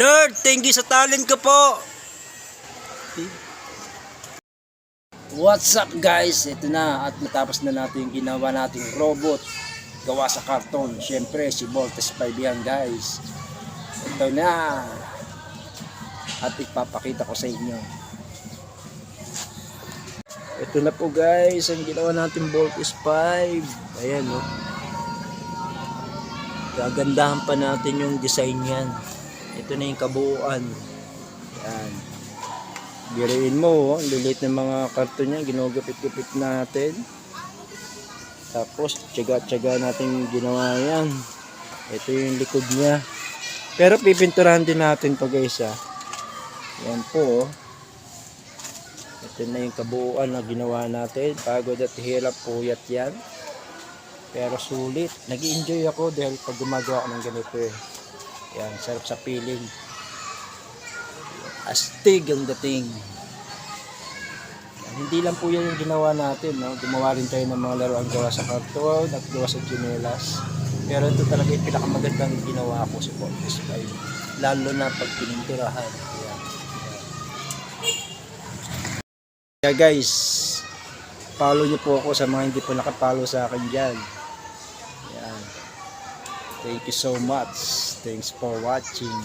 Lord, thank you sa talent ko po. What's up guys? Ito na at matapos na natin yung ginawa nating robot gawa sa karton. Siyempre si Voltes 5 yan guys. Ito na. At ipapakita ko sa inyo. Ito na po guys ang ginawa nating Voltes 5. Ayan oh. Gagandahan pa natin yung design yan. Ito na yung kabuuan. Yan. Biriin mo, oh, lilit ng mga karton niya, ginugupit-gupit natin. Tapos, tiyaga-tiyaga natin ginawa yan. Ito yung likod niya. Pero pipinturahan din natin to guys ah. Yan po oh. Ito na yung kabuuan na ginawa natin. Pagod at hirap puyat yan. Pero sulit. nag enjoy ako dahil pag gumagawa ako ng ganito eh. Yan, sarap sa feeling. Astig ang dating. Yan, hindi lang po yan yung ginawa natin. No? Gumawa rin tayo ng mga laruan gawa sa karton at gawa sa chinelas. Pero ito talaga yung pinakamagandang ginawa ko sa Fortis 5. Lalo na pag pininturahan. Yan. Kaya guys, follow niyo po ako sa mga hindi po nakapollow sa akin dyan. Thank you so much. Thanks for watching.